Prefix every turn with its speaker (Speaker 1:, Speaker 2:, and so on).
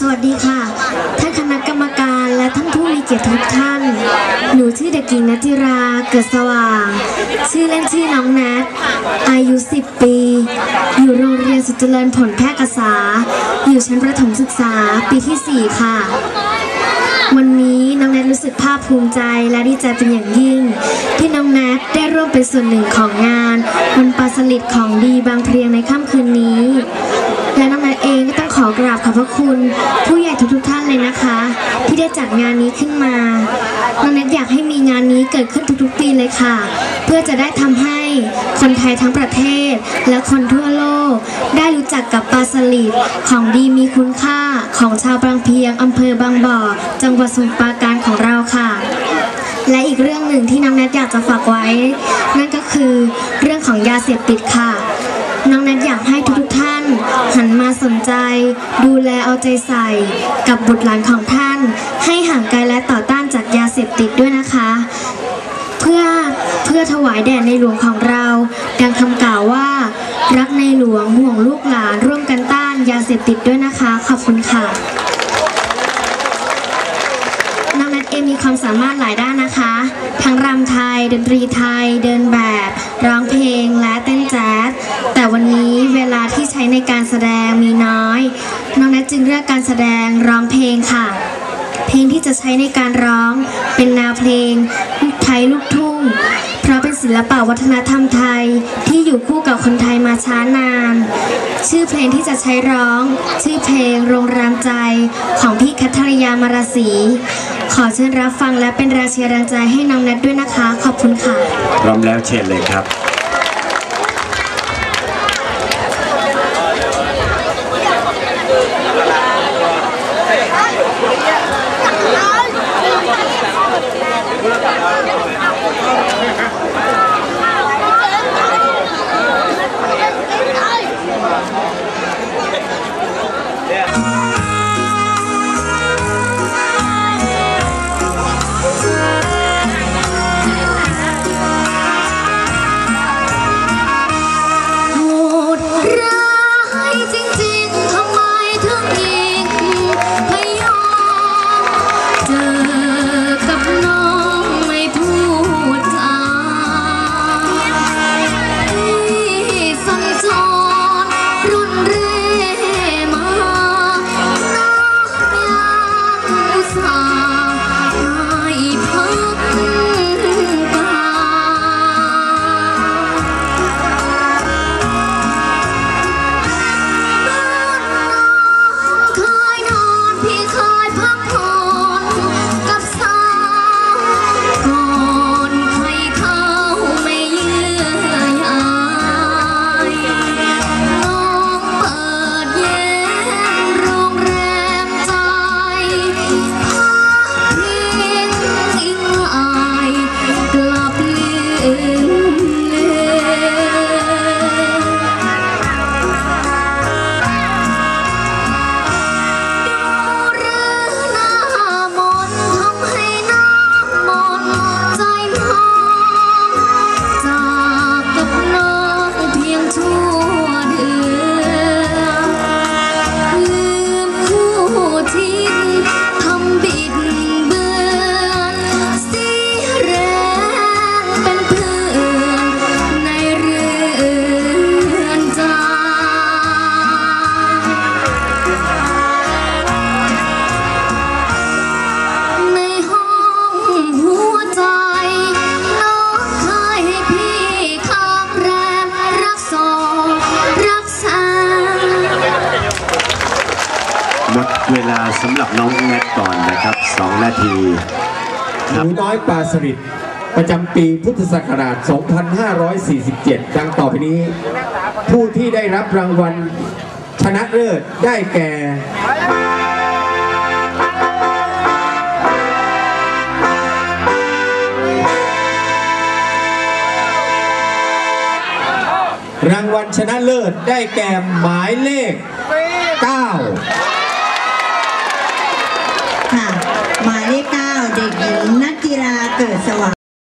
Speaker 1: สวัสดีค่ะ ท่านคณะกรรมการและท่านผู้มีเกียรติทุกท่าน หนูชื่อเด็กหญิงนัทธิรา เกิดสว่าง ชื่อเล่นชื่อน้องแนท อายุ 10 ปี อยู่โรงเรียนสุดเจริญผลแพร่กษา อยู่ชั้นประถมศึกษาปีที่ 4 ค่ะ วันนี้น้องแนทรู้สึกภาคภูมิใจและดีใจเป็นอย่างยิ่ง ที่น้องแนทได้ร่วมเป็นส่วนหนึ่งของงานวันปลาสลิดของดีบางเพลียงในค่ำคืนนี้ และน้องแนทเองก็ต้องขอกราบขอบพระคุณ ผู้ใหญ่ทุกๆท่านเลยนะคะ ที่ได้จัดงานนี้ขึ้นมาน้องแนทอยากให้มีงานนี้เกิดขึ้นทุกๆปีเลยค่ะ เพื่อจะได้ทำให้คนไทยทั้งประเทศ และคนทั่วโลก ได้รู้จักกับปลาสลิดของดีมีคุณค่าของชาวบางเพียงอำเภอบางบ่อ จังหวัดสมุทรปราการของเราค่ะและอีกเรื่องหนึ่งที่น้องแนทอยากจะฝากไว้ นั่นก็คือเรื่องของยาเสพติดค่ะ น้องแนทอยากให้ทุก หันมาสนใจ ดูแลเอาใจใส่ กับบุตรหลานของท่าน ให้ห่างไกลและต่อต้านจากยาเสพติดด้วยนะคะ เพื่อเพื่อถวายแด่ในหลวงของเรา ดังคำกล่าวว่า รักในหลวงห่วงลูกหลานร่วมกันต้านยาเสพติดด้วยนะคะ ขอบคุณค่ะน้องนัทเอมีความสามารถหลายด้านนะคะ ทั้งรำไทยดนตรีไทยเดินแบบ ร้องเพลงและ ในการแสดงมีน้อย น้องนัทจึงเลือกการแสดงร้องเพลงค่ะ เพลงที่จะใช้ในการร้องเป็นแนวเพลงไทยลูกทุ่ง เพราะเป็นศิลปะวัฒนธรรมไทยที่อยู่คู่กับคนไทยมาช้านาน ชื่อเพลงที่จะใช้ร้อง ชื่อเพลงโรงแรมใจของพี่คัทริยามาราศีขอเชิญรับฟังและเป็นแรงเชียร์แรงใจให้น้องนัทด้วยนะคะ ขอบคุณค่ะ
Speaker 2: พร้อมแล้วเชิญเลยครับ
Speaker 1: หมดเวลาสำหรั
Speaker 2: บน้องแนทก่อนนะครับ 2 นาที
Speaker 3: หนูน้อยปลาสลิดประจำปีพุทธศักราช 2547 ดังต่อไปนี้ ผู้ที่ได้รับรางวัลชนะเลิศได้แก่รางวัลชนะเลิศได้แก่หมายเลข 9
Speaker 4: ค่ะ หมายเลขเก้าเด็กหญิงนักกีฬาเกิดสว่าง